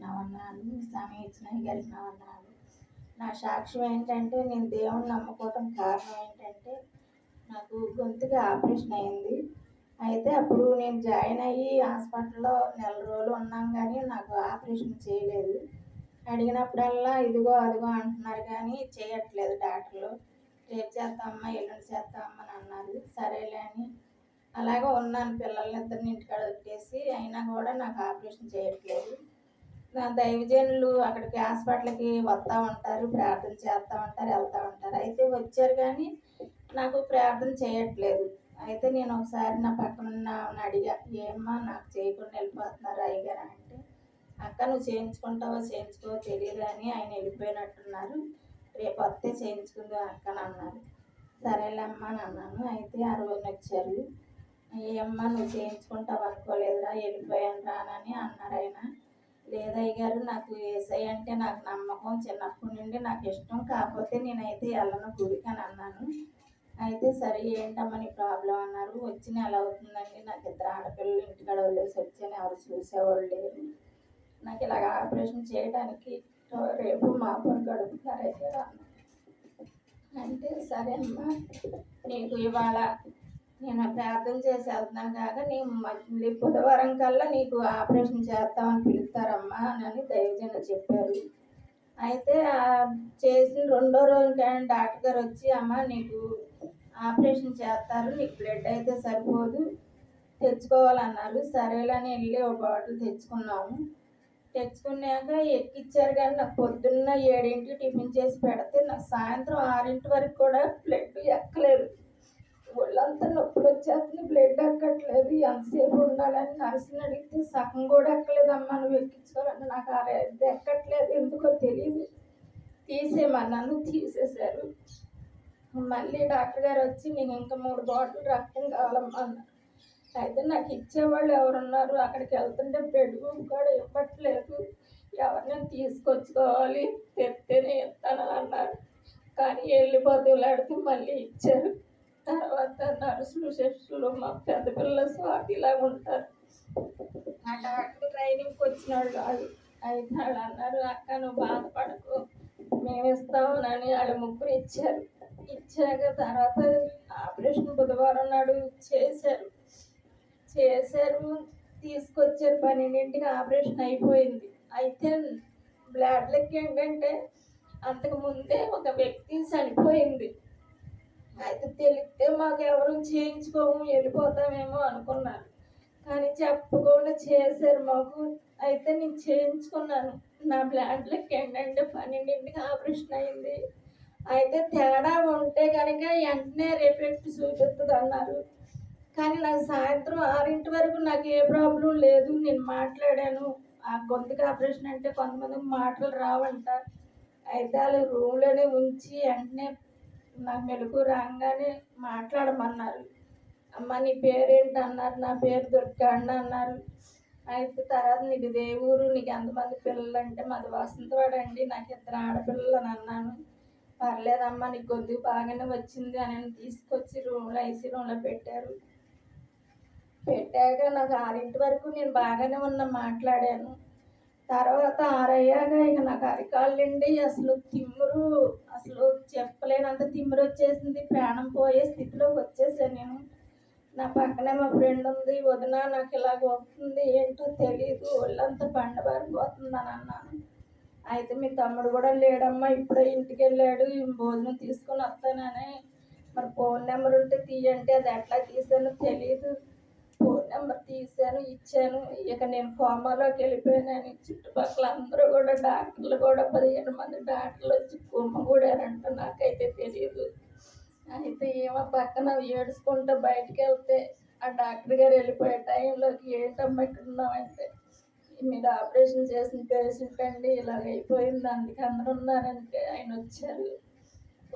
నా వందనాలు సమయం ఇచ్చిన గారికి నా వందనాలు. నా సాక్ష్యం ఏంటంటే నేను దేవుణ్ణి నమ్ముకోవటం కారణం ఏంటంటే నాకు గొంతుకి ఆపరేషన్ అయింది. అయితే అప్పుడు నేను జాయిన్ అయ్యి హాస్పిటల్లో నెల రోజులు ఉన్నాం కానీ నాకు ఆపరేషన్ చేయలేదు. అడిగినప్పుడల్లా ఇదిగో అదిగో అంటున్నారు కానీ చేయట్లేదు డాక్టర్లు. రేపు చేస్తామమ్మా ఎల్లుండి చేస్తామమ్మా అని అన్నారు. సరేలే అని. అలాగే ఉన్నాను పిల్లల్ని ఇద్దరిని ఇంటికాడ పెట్టేసి అయినా కూడా నాకు ఆపరేషన్ చేయట్లేదు. దైవజనులు అక్కడికి హాస్పిటల్కి వస్తూ ఉంటారు ప్రార్థన చేస్తూ ఉంటారు వెళ్తూ ఉంటారు అయితే వచ్చారు కానీ నాకు ప్రార్థన చేయట్లేదు. అయితే నేను ఒకసారి నా పక్కన ఉన్న అడిగా ఏమ్మా నాకు చేయకుండా వెళ్ళిపోతున్నారు అయ్యగారు అంటే అక్క నువ్వు చేయించుకుంటావో చేయించుకోవో తెలియదు అని ఆయన వెళ్ళిపోయినట్టున్నారు. రేపు వస్తే చేయించుకుందా అక్క అని అన్నారు. సరేలేమ్మా అని అన్నాను. అయితే ఆ రోజున వచ్చారు. ఏమ్మా నువ్వు చేయించుకుంటావు అనుకోలేదురా వెళ్ళిపోయాను రానని అన్నారు ఆయన. లేదయ్య గారు నాకు ఏసై అంటే నాకు నమ్మకం. చిన్నప్పటి నుండి నాకు ఇష్టం. కాకపోతే నేనైతే వెళ్ళను గుడికి అని అన్నాను. అయితే సరే ఏంటమ్మా నీ ప్రాబ్లం అన్నారు. వచ్చి నెల అవుతుందండి. నాకు ఇద్దరు ఆడపిల్లలు ఇంటికాడ వదిలేసి వచ్చాను ఎవరు చూసేవాళ్ళు లేరు. నాకు ఇలాగ ఆపరేషన్ చేయడానికి రేపు మా పని గడుపుతారయ్యారు అంటే సరే అమ్మా నీకు ఇవాళ నేను ప్రార్థన చేసి వెళ్తున్నాను కాక నేను మళ్ళీ బుధవారం కల్లా నీకు ఆపరేషన్ చేస్తామని పిలుస్తారమ్మా అని దైవజన చెప్పారు. అయితే చేసిన రెండో రోజు కానీ డాక్టర్ గారు వచ్చి అమ్మ నీకు ఆపరేషన్ చేస్తారు నీకు బ్లడ్ అయితే సరిపోదు తెచ్చుకోవాలన్నారు. సరేలని వెళ్ళి ఒక బాటిల్ తెచ్చుకున్నాము. తెచ్చుకున్నాక ఎక్కిచ్చారు కానీ నాకు పొద్దున్న ఏడింటి టిఫిన్ చేసి పెడితే నాకు సాయంత్రం ఆరింటి వరకు కూడా బ్లడ్ ఎక్కలేదు. ఒళ్ళంతా నొప్పులు వచ్చేస్తుంది బ్లడ్ ఎక్కట్లేదు ఎంతసేపు ఉండాలని నర్సుని అడిగితే సగం కూడా ఎక్కలేదమ్మా నువ్వు ఎక్కించుకోవాలని నాకు ఆ ఇది ఎక్కట్లేదు ఎందుకో తెలియదు తీసేయమన్నాను తీసేశారు. మళ్ళీ డాక్టర్ గారు వచ్చి నేను ఇంకా మూడు బాటిల్ రక్తం కావాలమ్మా అన్నారు. అయితే నాకు ఇచ్చేవాళ్ళు ఎవరున్నారు? అక్కడికి వెళ్తుంటే బ్లడ్ కూడా ఇవ్వట్లేదు. ఎవరినైనా తీసుకొచ్చుకోవాలి? తెస్తేనే ఇస్తానని అన్నారు. కానీ వెళ్ళిపోతులాడితే మళ్ళీ ఇచ్చారు. తర్వాత నర్సులు శిష్యులు మా పెద్ద పిల్లల స్వాతిలా ఉంటారు. ఆ డాక్టర్ ట్రైనింగ్కి వచ్చిన వాళ్ళు కాదు అయితే వాళ్ళు అన్నారు అక్క నువ్వు బాధపడకు. మేము ఇస్తామని వాళ్ళు ముగ్గురు ఇచ్చారు. ఇచ్చాక తర్వాత ఆపరేషన్ బుధవారం నాడు చేశారు. చేశారు తీసుకొచ్చారు. పన్నెండింటికి ఆపరేషన్ అయిపోయింది. అయితే బ్లడ్ ఏంటంటే అంతకు ముందే ఒక వ్యక్తి చనిపోయింది. అయితే తెలిస్తే మాకు ఎవరు చేయించుకోము వెళ్ళిపోతామేమో అనుకున్నాను. కానీ చెప్పకుండా చేశారు మాకు. అయితే నేను చేయించుకున్నాను. నా బ్లాడ్లకి ఏంటంటే పన్నెండింటికి ఆపరేషన్ అయింది. అయితే తేడా ఉంటే కనుక వెంటనే రిఫెక్ట్ చూపిస్తుంది అన్నారు. కానీ నాకు సాయంత్రం ఆరింటి వరకు నాకు ఏ ప్రాబ్లం లేదు. నేను మాట్లాడాను. ఆ గొంతుకి ఆపరేషన్ అంటే కొంతమందికి మాటలు రావంట. అయితే వాళ్ళు రూమ్లోనే ఉంచి వెంటనే నాకు మెలకు రాగానే మాట్లాడమన్నారు. అమ్మ నీ పేరేంటి అన్నారు నా పేరు దొరికాండి అన్నారు. అయితే తర్వాత నీకు దేవురు నీకు ఎంతమంది పిల్లలు అంటే మాది వసంతవాడు అండి. నాకు ఇద్దరు ఆడపిల్లలు అని అన్నాను. పర్లేదమ్మా నీకు కొద్దిగా బాగానే వచ్చింది అని తీసుకొచ్చి రూమ్లో ఐసీ రూమ్లో పెట్టారు. పెట్టాక నాకు ఆరింటి వరకు నేను బాగానే ఉన్న మాట్లాడాను. తర్వాత ఆరయ్యాక ఇక నాకు అరికాళ్ళండి. అసలు తిమ్మురు. అసలు చెప్పలేనంత తిమ్మిరి వచ్చేసింది ప్రాణం పోయే స్థితిలోకి వచ్చేసాను నేను. నా పక్కనే మా ఫ్రెండ్ ఉంది. వదిన నాకు ఇలాగ వస్తుంది. ఏంటో తెలియదు ఒళ్ళంతా పండబారిపోతుంది అని అన్నాను. అయితే మీ తమ్ముడు కూడా లేడమ్మా. ఇప్పుడే ఇంటికి వెళ్ళాడు. భోజనం తీసుకొని వస్తానని. మరి ఫోన్ నెంబర్ ఉంటే తీయంటే అది ఎట్లా తీసానో తెలియదు నెంబర్ తీసాను ఇచ్చాను. ఇక నేను కోమాలోకి వెళ్ళిపోయానని చుట్టుపక్కల అందరూ కూడా డాక్టర్లు కూడా పదిహేను మంది డాక్టర్లు వచ్చి కుమ్మగూడారంట నాకైతే తెలియదు అయితే ఏమో పక్కన ఏడుచుకుంటూ బయటికి వెళ్తే ఆ డాక్టర్ గారు వెళ్ళిపోయే టైంలోకి ఏంటమ్మా ఇక్కడ ఉన్నామంటే మీరు ఆపరేషన్ చేసిన పేషెంట్ అండి ఇలాగ అయిపోయింది అందుకే అందరూ ఉన్నారంటే. ఆయన వచ్చారు.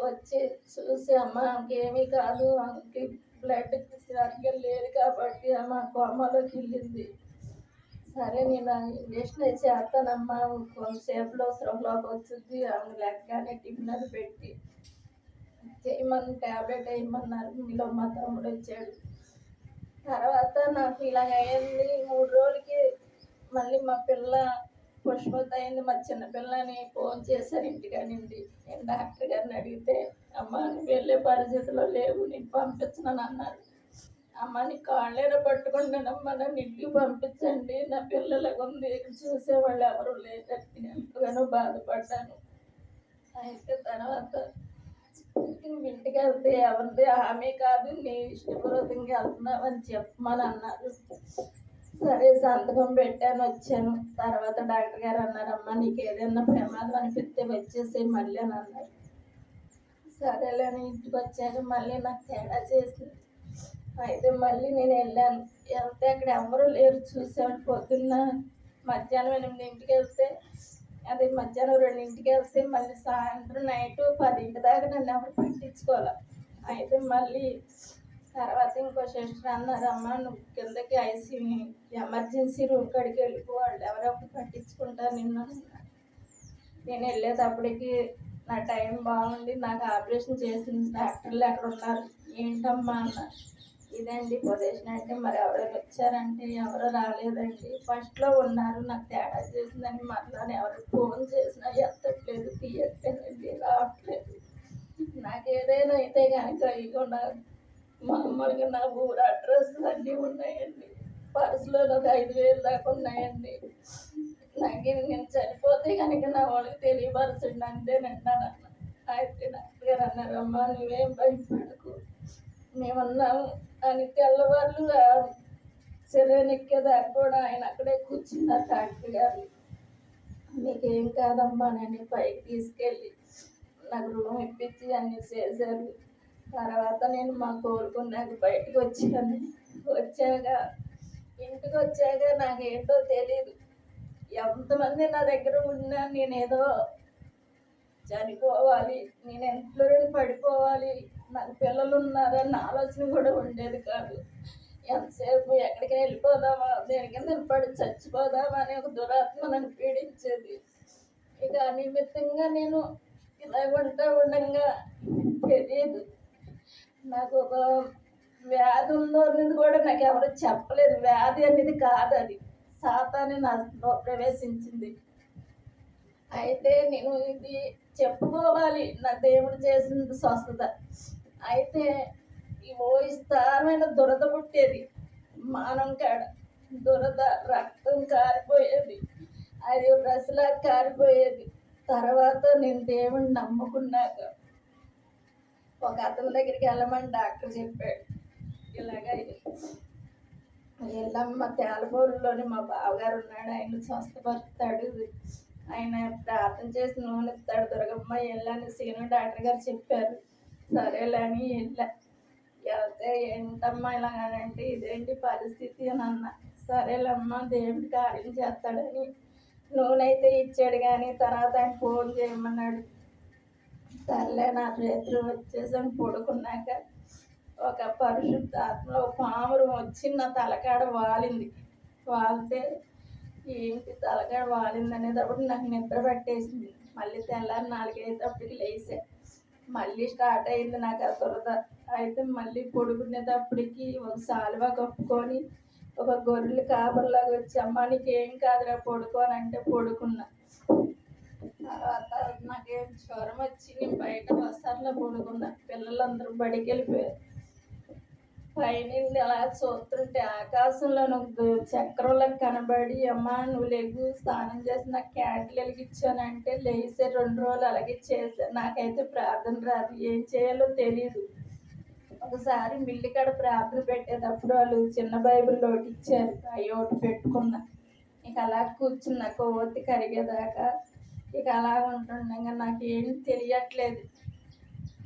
వచ్చి చూసి అమ్మ ఏమీ కాదు ఆమెకి బ్లడ్ సరిగ్గా లేదు కాబట్టి ఆమె కోమలోకి వెళ్ళింది. సరే నేను ఇంజక్షన్ చేస్తానమ్మా కొంతసేపులో సృహలోకి వచ్చింది ఆమె లెక్కగానే టిఫిన్ అది పెట్టి చేయమని ట్యాబ్లెట్ వేయమన్నారు. మీలో మా తమ్ముడు వచ్చాడు. తర్వాత నాకు ఇలాగ అయింది. మూడు రోజులకి మళ్ళీ మా పిల్ల పుష్పత అయింది. మా చిన్నపిల్లని ఫోన్ చేశారు ఇంటికనింది నేను డాక్టర్ గారిని అడిగితే అమ్మ వెళ్ళే పరిస్థితిలో లేవు నీకు పంపించనని అన్నారు. అమ్మ నీ కాళ్ళేదో పట్టుకుంటానమ్మా నన్ను ఇంటికి పంపించండి నా పిల్లలకు ఉంది చూసేవాళ్ళు ఎవరు లేదని నేను ఎంతగానో బాధపడ్డాను. అయితే తర్వాత ఇంటికి వెళ్తే ఎవరిది హామీ కాదు నీ ఇష్టపూర్వకంగా వెళ్తున్నావు అని చెప్పమని అన్నారు. సరే సంతకం పెట్టాను వచ్చాను. తర్వాత డాక్టర్ గారు అన్నారమ్మా నీకు ఏదైనా ప్రమాదం అనిపిస్తే వచ్చేసి మళ్ళీ అని అన్నారు. సరేలే ఇంటికి వచ్చాక మళ్ళీ నాకు తేడా చేసింది అయితే మళ్ళీ నేను వెళ్ళాను. వెళ్తే అక్కడ ఎవరు లేరు చూసాను పొద్దున్న మధ్యాహ్నం ఎనిమిదింటికి వెళ్తే అది మధ్యాహ్నం రెండింటికి వెళ్తే మళ్ళీ సాయంత్రం నైట్ పదింటి దాకా నన్ను ఎవరు పట్టించుకోవాలి అయితే మళ్ళీ తర్వాత ఇంకో సిస్టర్ అన్నారు అమ్మ నువ్వు కిందకి ఐసీ ఎమర్జెన్సీ రూమ్ కాడికి వెళ్ళిపోవాలి ఎవరెవరు పట్టించుకుంటారు నిన్ను? నేను వెళ్ళేటప్పటికి నా టైం బాగుంది నాకు ఆపరేషన్ చేసిన డాక్టర్లు ఎక్కడ ఉన్నారు ఏంటమ్మా అన్న? ఇదండి పొజిషన్ అంటే మరి ఎవరు వచ్చారంటే ఎవరు రాలేదండి. ఫస్ట్లో ఉన్నారు నాకు తేడా చేసిందని మళ్ళీ ఎవరు ఫోన్ చేసినా ఎత్తట్లేదు తీయట్లేదండి రావట్లేదు. నాకు ఏదైనా అయితే కనుక అయ్యకుండా మామూలుగా నా ఊరు అడ్రస్ అన్నీ ఉన్నాయండి. పర్సులో నాకు ఐదు వేలు దాకా ఉన్నాయండి. నాకు నేను చనిపోతే కనుక నా వాళ్ళకి తెలియపరచండి అంతేనండి అన్న అయితే డాక్టర్ గారు అన్నారు అమ్మ నువ్వేం భయపడకు. మేమన్నాము. అని తెల్లవాళ్ళు శరీరెక్కేదాకా కూడా ఆయన అక్కడే కూర్చున్నారు డాక్టర్ గారు. నీకేం కాదమ్మా నేను పైకి తీసుకెళ్ళి నాకు రూమ్ ఇప్పించి అన్ని చేశారు. తర్వాత నేను మా కోరుకున్నాక బయటకు వచ్చాను. వచ్చాక ఇంటికి వచ్చాక నాకేంటో తెలియదు ఎంతమంది నా దగ్గర ఉన్నా నేనేదో చనిపోవాలి నేను ఎంతలో పడిపోవాలి నాకు పిల్లలు ఉన్నారన్న ఆలోచన కూడా ఉండేది కాదు. ఎంతసేపు ఎక్కడికి వెళ్ళిపోదామా దేనికి నిలబడి చచ్చిపోదామా అనే ఒక దురాత్మ నన్ను పీడించేది. ఇక నిమిత్తంగా నేను ఇలా ఉంటా ఉండగా తెలియదు నాకు ఒక వ్యాధి ఉందో అనేది కూడా నాకు ఎవరు చెప్పలేదు. వ్యాధి అనేది కాదు అది. సాతాన్ని నాలో ప్రవేశించింది. అయితే నేను ఇది చెప్పుకోవాలి. నా దేవుడు చేసిన స్వస్థత. అయితే ఈ ఓ విస్తారమైన దురద పుట్టేది. మానం కాడ దురద రక్తం కారిపోయేది. అది రసలా కారిపోయేది. తర్వాత నేను దేవుడిని నమ్ముకున్నాక ఒక అతని దగ్గరికి వెళ్ళమని డాక్టర్ చెప్పాడు. ఇలాగ ఎల్లమ్మ తేలపూరులోని మా బావగారు ఉన్నాడు. ఆయన స్వస్థపరుస్తాడు. ఆయన ప్రార్థన చేసి నూనె ఇస్తాడు. దుర్గమ్మ వెళ్ళని సీను డాక్టర్ గారు చెప్పారు. సరేలే అని వెళ్ళా. వెళ్తే ఏంటమ్మా ఇలాగనంటే ఇదేంటి పరిస్థితి అని అన్న. సరేలేమ్మా దేవుడి కార్యం చేస్తాడని నూనె అయితే ఇచ్చాడు కానీ తర్వాత ఆయన ఫోన్ చేయమన్నాడు. సర్లే నా చేతులు వచ్చేసాను పడుకున్నాక ఒక పరిశుద్ధ ఆత్మలో పామురం వచ్చి నా తలకాడ వాలింది. వాలితే ఏంటి తలకాడ వాలింది అనేటప్పుడు నాకు నిద్ర పట్టేసింది. మళ్ళీ తెల్లారి నాలుగైదప్పటికి లేసా. మళ్ళీ స్టార్ట్ అయింది నాకు ఆ దురద. అయితే మళ్ళీ పొడుకునేటప్పటికి ఒక సాలువా కప్పుకొని ఒక గొర్రెలు కాపర్లాగా వచ్చి అమ్మ నీకేం కాదురా పడుకోని అంటే పడుకున్నా. తర్వాత నాకేం జ్వరం వచ్చి నేను బయట బస్సార్లో పడుకున్నా. పిల్లలందరూ బడికి వెళ్ళిపోయారు పైనుండి అలా చూస్తుంటే ఆకాశంలో నువ్వు చక్రంలో కనబడి అమ్మా నువ్వు లేగు స్నానం చేసి నాకు క్యాండిల్ వెలిగించానంటే లేసే రెండు రోజులు అలాగే చేశాను నాకైతే ప్రార్థన రాదు. ఏం చేయాలో తెలియదు ఒకసారి మిల్లి కాడ ప్రార్థన పెట్టేటప్పుడు వాళ్ళు చిన్న బైబిల్ ఒకటి ఇచ్చారు. అవి ఒకటి పెట్టుకున్నా. ఇక అలా కూర్చున్నా. కొవ్వొత్తి కరిగేదాకా ఇక అలా ఉంటుండగా నాకు ఏం తెలియట్లేదు.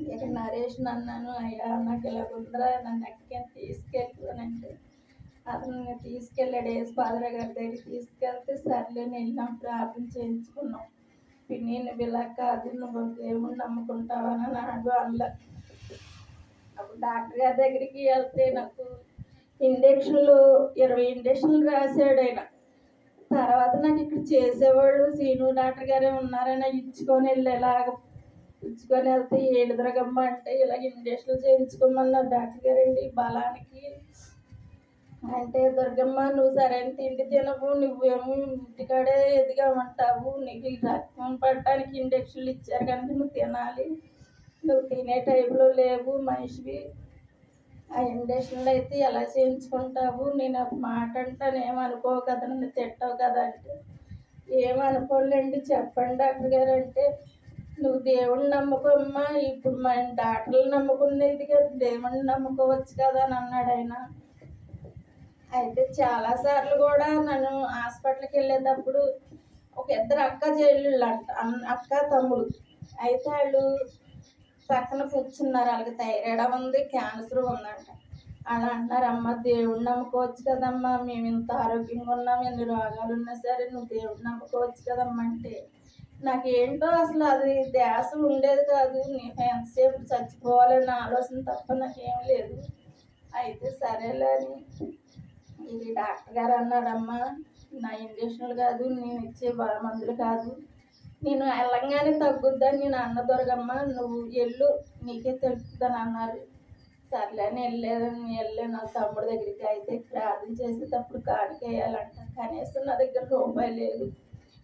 ఇక నరేష్ అన్నాను అయ్యా నాకు ఇలా ఉందిరా నన్ను ఎక్కడికైనా తీసుకెళ్ళానంటే అతను తీసుకెళ్ళాడు ఏసు పాదరా గారి దగ్గరికి తీసుకెళ్తే సర్లే వెళ్ళాం ప్రార్థన చేయించుకున్నాం. పిన్ని నువ్వు ఇలా కాదు నువ్వు దేవుణ్ణి నమ్ముకుంటావని నాడు అల్ల. అప్పుడు డాక్టర్ గారి దగ్గరికి వెళ్తే నాకు ఇంజక్షన్లు ఇరవై ఇంజక్షన్లు రాశాడు ఆయన. తర్వాత నాకు ఇక్కడ చేసేవాళ్ళు సీను డాక్టర్ గారే ఉన్నారని ఇచ్చుకొని వెళ్ళేలాగా ఇచ్చుకొని వెళ్తే ఏడుదరగమ్మ అంటే ఇలా ఇంజక్షన్లు చేయించుకోమన్నారు. డాక్టర్ గారండి బలానికి. అంటే దుర్గమ్మ నువ్వు సరైన తిండి తినవు నువ్వేమో ఇంటికాడే ఎదిగా ఉంటావు. నీకు రక్తం పడటానికి ఇంజక్షన్లు ఇచ్చారు కనుక నువ్వు తినాలి. నువ్వు తినే టైంలో లేవు మనిషివి. ఆ ఇంజక్షన్లు అయితే ఎలా చేయించుకుంటావు? నేను ఆ మాట అంటాను ఏమనుకో కదా నన్ను తిట్టవు కదా అంటే. ఏమనుకోలేండి చెప్పండి డాక్టర్ గారు. అంటే నువ్వు దేవుడిని నమ్ముకోమ్మా ఇప్పుడు మన డాక్టర్లు నమ్ముకునేది కదా దేవుడిని నమ్ముకోవచ్చు కదా అని అన్నాడు ఆయన. అయితే చాలా సార్లు కూడా నన్ను హాస్పిటల్కి వెళ్ళేటప్పుడు ఒక ఇద్దరు అక్క చెల్లెళ్ళు అంట అన్న- అక్క తమ్ముడు. అయితే వాళ్ళు పక్కన కూర్చున్నారు వాళ్ళకి థైరాయిడ్ ఉంది క్యాన్సర్ ఉందంట. అలా అంటున్నారు అమ్మ దేవుడిని నమ్ముకోవచ్చు కదమ్మా. మేము ఇంత ఆరోగ్యంగా ఉన్నాం ఎన్ని రోగాలు ఉన్నా సరే నువ్వు దేవుడు నమ్ముకోవచ్చు కదమ్మా అంటే నాకేంటో అసలు అది ధ్యాస ఉండేది కాదు. నేను ఎంతసేపు చచ్చిపోవాలన్న ఆలోచన తప్ప నాకేం లేదు. అయితే సరేలే అని ఇది డాక్టర్ గారు అన్నాడమ్మా నా ఇంజక్షన్లు కాదు నేను ఇచ్చే మందులు కాదు. నేను వెళ్ళంగానే తగ్గుద్దని నేను అన్న దొరకమ్మ నువ్వు వెళ్ళు నీకే తెలుపుతాను అన్నారు. సర్లే అని వెళ్ళేదని వెళ్ళే నా తమ్ముడు దగ్గరికి అయితే ప్రార్థన చేసేటప్పుడు కాడికి వేయాలంట. కనీసం నా దగ్గర రూపాయి లేదు.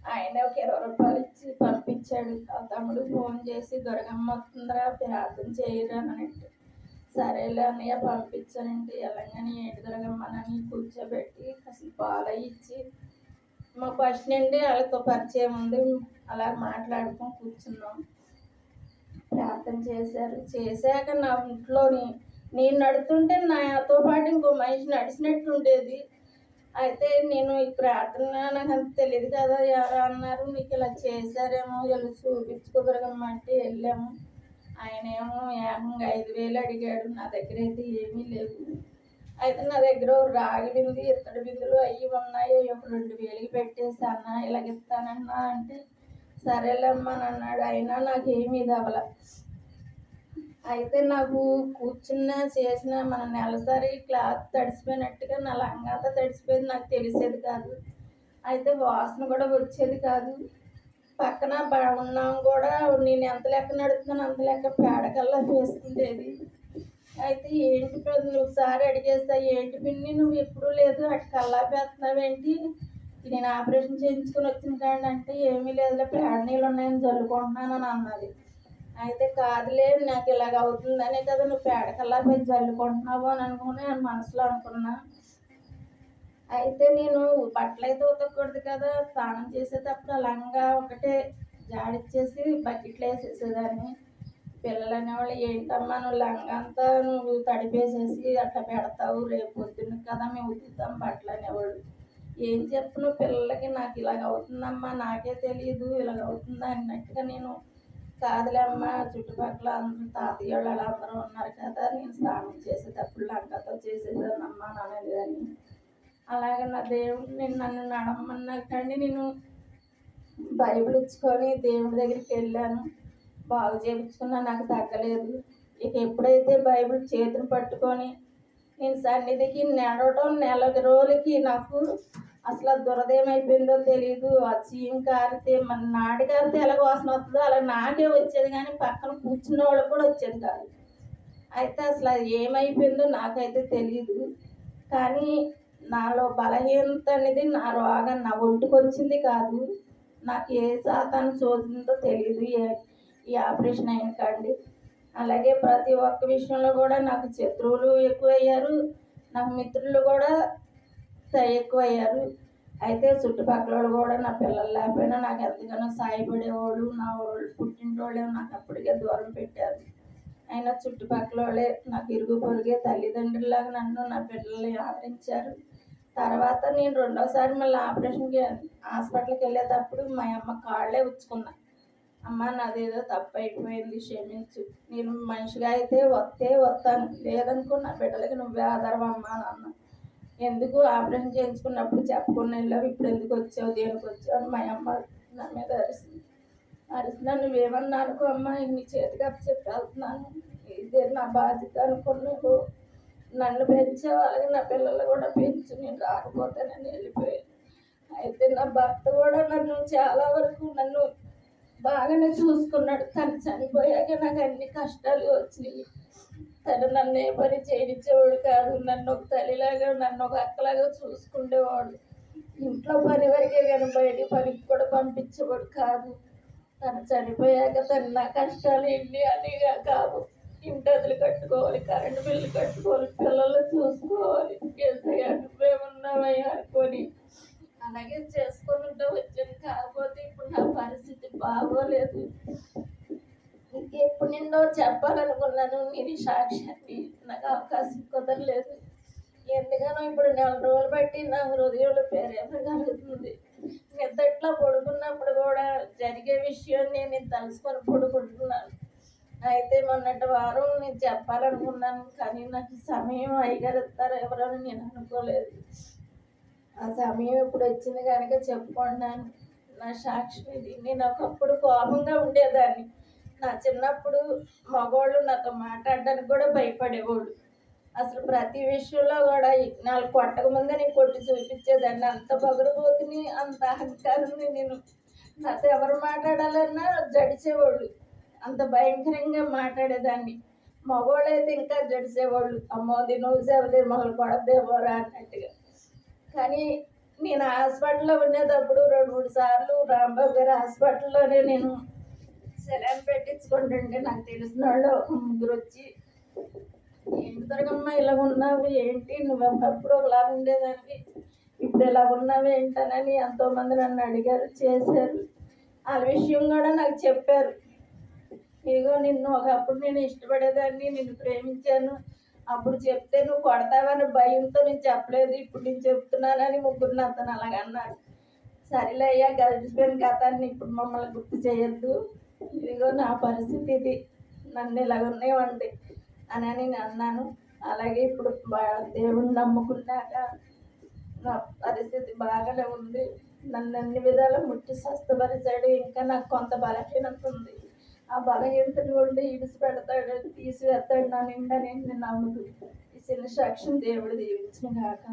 ఆయన ఒక ఇరవై రూపాయలు ఇచ్చి పంపించాడు. ఆ తమ్ముడు ఫోన్ చేసి దొరకమ్మ వస్తుందిరా ప్రార్థన చేయరా అని అంటే సరేలే అన్నయ్య పంపించానండి. ఎలాగని ఏంటి దొరకమ్మనని కూర్చోబెట్టి అసలు పాలు ఇచ్చి మా ఫస్ట్ నుండి వాళ్ళతో పరిచయం ఉంది. అలా మాట్లాడుకొని కూర్చున్నాం. ప్రార్థన చేశారు. చేశాక నా ఇంట్లోని నేను నడుతుంటే నాతో పాటు ఇంకో మనిషి నడిచినట్టు ఉండేది. అయితే నేను ఈ ప్రార్థన నాకు అంత తెలియదు కదా ఎవరు అన్నారు. మీకు ఇలా చేశారేమో ఇలా అంటే వెళ్ళాము. ఆయన ఏమో ఏకంగా ఐదు వేలు అడిగాడు. నా దగ్గర అయితే ఏమీ లేదు అయితే నా దగ్గర రాగి బింది ఇత్తడి బిందులు అవి ఉన్నాయి. ఒక రెండు వేలకి పెట్టేసి అన్న ఇలాగిస్తానన్నా అంటే సరేలేమ్మా అని అన్నాడు. అయినా నాకు ఇది దవల అయితే నాకు కూర్చున్న చేసిన మన నెలసరి క్లాత్ తడిసిపోయినట్టుగా నా లంగాతో తడిసిపోయింది నాకు తెలిసేది కాదు. అయితే వాసన కూడా వచ్చేది కాదు. పక్కన ఉన్నాం కూడా నేను ఎంత లెక్క నడుతున్నాను అంత లెక్క పేడకల్లా వేసుకుండేది. అయితే ఏంటి నువ్వు ఒకసారి అడిగేస్తా ఏంటి పిన్ని నువ్వు ఎప్పుడూ లేదు అటు కల్లా పెడుతున్నావేంటి నేను ఆపరేషన్ చేయించుకుని వచ్చిన కాడంటే అంటే ఏమీ లేదులే పేడ నీళ్ళు ఉన్నాయని చల్లుకుంటున్నాను అని అన్నది అయితే కాదులే నాకు ఇలాగ అవుతుందనే కదా నువ్వు పేడకల్లా పోయి జల్లుకుంటున్నావు అని అనుకుని నేను మనసులో అనుకున్నా. అయితే నేను బట్టలు అయితే ఉతకూడదు కదా స్నానం చేసేటప్పుడు లంగా ఒకటే జాడిచ్చేసి బకెట్లో వేసేసేదాన్ని. పిల్లలు అనేవాళ్ళు ఏంటమ్మా నువ్వు లంగా అంతా నువ్వు తడిపేసేసి అట్లా పెడతావు రేపు పొద్దున్న కదా మేము ఉతుకుతాం బట్టలు అనేవాళ్ళు. ఏం చెప్పను పిల్లలకి నాకు ఇలాగ అవుతుందమ్మా నాకే తెలియదు ఇలాగ అవుతుందా అన్నట్టుగా నేను కాదులేమ్మ చుట్టుపక్కల అందరూ తాతయ్య వాళ్ళు అలా అందరూ ఉన్నారు కదా నేను స్నానం చేసేటప్పుడు లంకతో చేసేదానమ్మా అనేదాన్ని అలాగే నా దేవుడు నేను నన్ను నడమన్నా కానీ నేను బైబిల్ ఇచ్చుకొని దేవుడి దగ్గరికి వెళ్ళాను. బాగు చేయించుకున్నా నాకు తగ్గలేదు. ఇక ఎప్పుడైతే బైబిల్ చేతిని పట్టుకొని నేను సన్నిధికి నడవటం నెల రోజులకి నాకు అసలు దురదేమైపోయిందో తెలియదు ఆ చీమ కారితే మన నాడి కారితే వాసన వస్తుందో అలా నాకే వచ్చేది కానీ పక్కన కూర్చున్న వాళ్ళకి కూడా వచ్చేది కాదు. అయితే అసలు అది ఏమైపోయిందో నాకైతే తెలియదు కానీ నాలో బలహీనత అనేది నా రోగం నా ఒంటికి వచ్చింది కాదు. నాకు ఏ శాతాన్ని చూసిందో తెలియదు ఏ- ఈ ఆపరేషన్ అయిన కాండి. అలాగే ప్రతి ఒక్క విషయంలో కూడా నాకు శత్రువులు ఎక్కువయ్యారు. నాకు మిత్రులు కూడా ఎక్కువయ్యారు. అయితే చుట్టుపక్కల వాళ్ళు కూడా నా పిల్లలు లేకపోయినా నాకు ఎంతగానో సాయపడేవాళ్ళు నా వాళ్ళు పుట్టింటోళ్ళే నాకు అప్పటికే దూరం పెట్టారు. అయినా చుట్టుపక్కల వాళ్ళే నాకు ఇరుగు పొరుగే తల్లిదండ్రులాగా నన్ను నా పిల్లల్ని ఆదరించారు. తర్వాత నేను రెండోసారి మళ్ళీ ఆపరేషన్కి హాస్పిటల్కి వెళ్ళేటప్పుడు మా అమ్మ కాళ్ళే ఉచ్చుకున్నా. అమ్మ నాదేదో తప్పు అయిపోయింది క్షమించు. నేను మనిషిగా అయితే వస్తే వస్తాను లేదనుకో నా బిడ్డలకి నువ్వే ఆధారం అమ్మ అన్నా ఎందుకు ఆపరేషన్ చేయించుకున్నప్పుడు చెప్పకుండా వెళ్ళావు? ఇప్పుడు ఎందుకు వచ్చావు? దేనికి వచ్చావు? అని మా అమ్మ నా మీద అరిసింది. అరిసినా నువ్వేమన్నా అనుకో అమ్మ నీ చేతికి అప్పు ఇది వెళ్తున్నాను. ఇదే నా బాధ్యత అనుకున్నావు నన్ను పెంచావు అలాగే నా పిల్లలు కూడా పెంచు. నేను రాకపోతే నేను వెళ్ళిపోయాను. అయితే నా భర్త కూడా నన్ను చాలా వరకు నన్ను బాగానే చూసుకున్నాడు. తను చనిపోయాక నాకు అన్ని కష్టాలు వచ్చినాయి. తను నన్ను ఏ పని చేయించేవాడు కాదు. నన్ను ఒక తల్లిలాగా నన్ను ఒక అక్కలాగా చూసుకునేవాడు ఇంట్లో పని వరకే కానీ బయట పనికి కూడా పంపించేవాడు కాదు. తను చనిపోయాక తను నా కష్టాలు ఎన్ని అని కావు. ఇంటి అదులు కట్టుకోవాలి కరెంటు బిల్లు కట్టుకోవాలి పిల్లలు చూసుకోవాలి. ఏసయ్యా నువ్వే ఉన్నావయ్యా అనుకొని అలాగే చేసుకొని ఉంటే వచ్చాను కాకపోతే ఇప్పుడు నా పరిస్థితి బాగోలేదు. ఎప్పుడు నిన్నో చెప్పాలనుకున్నాను నేను సాక్ష్యాన్ని నాకు అవకాశం కుదరలేదు. ఎందుకనో ఇప్పుడు నెల రోజులు బట్టి నా హృదయంలో ప్రేరేపణ కలుగుతుంది నిద్దట్లో పడుకున్నప్పుడు కూడా జరిగే విషయం నేను తలుసుకొని పడుకుంటున్నాను. అయితే మొన్నటి వారం నేను చెప్పాలనుకున్నాను కానీ నాకు సమయం అయ్యగారుతారు ఎవరని నేను అనుకోలేదు. ఆ సమయం ఇప్పుడు వచ్చింది కనుక చెప్పుకున్నాను నా సాక్షి ఇది. నేను ఒకప్పుడు కోపంగా ఉండేదాన్ని. నా చిన్నప్పుడు మగవాళ్ళు నాతో మాట్లాడడానికి కూడా భయపడేవాడు అసలు ప్రతి విషయంలో కూడా నాలుగు కొట్టక ముందే నేను కొట్టి చూపించేదాన్ని. అంత పొగరబోతుని అంత అహంకారాన్ని నేను నాతో ఎవరు మాట్లాడాలన్నా జడిచేవాళ్ళు. అంత భయంకరంగా మాట్లాడేదాన్ని. మగవాళ్ళు అయితే ఇంకా జడిసేవాళ్ళు అమ్మో నువ్వు చెబితే మొదలు కొడదేమోరా అన్నట్టుగా. కానీ నేను హాస్పిటల్లో ఉండేటప్పుడు రెండు మూడు సార్లు రాంబాబు గారి హాస్పిటల్లోనే నేను సెలవు పెట్టించుకుంటుంటే నాకు తెలిసిన వాళ్ళు ఒక ముగ్గురు వచ్చి ఏంటి దొరకమ్మా ఇలా ఉన్నావు ఏంటి? నువ్వు ఒకప్పుడు ఒకలా ఉండేదానికి ఇప్పుడు ఇలా ఉన్నావు ఏంటనని ఎంతోమంది నన్ను అడిగారు చేశారు. ఆ విషయం కూడా నాకు చెప్పారు. ఇదిగో నిన్ను ఒకప్పుడు నేను ఇష్టపడేదాన్ని నిన్ను ప్రేమించాను. అప్పుడు చెప్తే నువ్వు కొడతావని భయంతో నేను చెప్పలేదు. ఇప్పుడు నేను చెప్తున్నానని ముగ్గురు అతను అలాగన్నాడు సరేలే అయ్యా గడిచిపోయిన గతాన్ని ఇప్పుడు మమ్మల్ని గుర్తు చేయొద్దు. ఇదిగో నా పరిస్థితి ఇది. నన్ను ఇలాగ ఉన్నాయండి అని అని నేను అన్నాను. అలాగే ఇప్పుడు దేవుణ్ణి నమ్ముకున్నాక నా పరిస్థితి బాగానే ఉంది. నన్ను అన్ని విధాలు ముట్టి స్వస్థపరిచాడు. ఇంకా నాకు కొంత బలహీనత ఉంది. ఆ బలహీనతను ఉండి ఇడిసి పెడతాడు తీసివేస్తాడు నా నిండా నేను నమ్ముతూ. ఈ చిన్న సాక్ష్యం దేవుడు దీవించిన కాక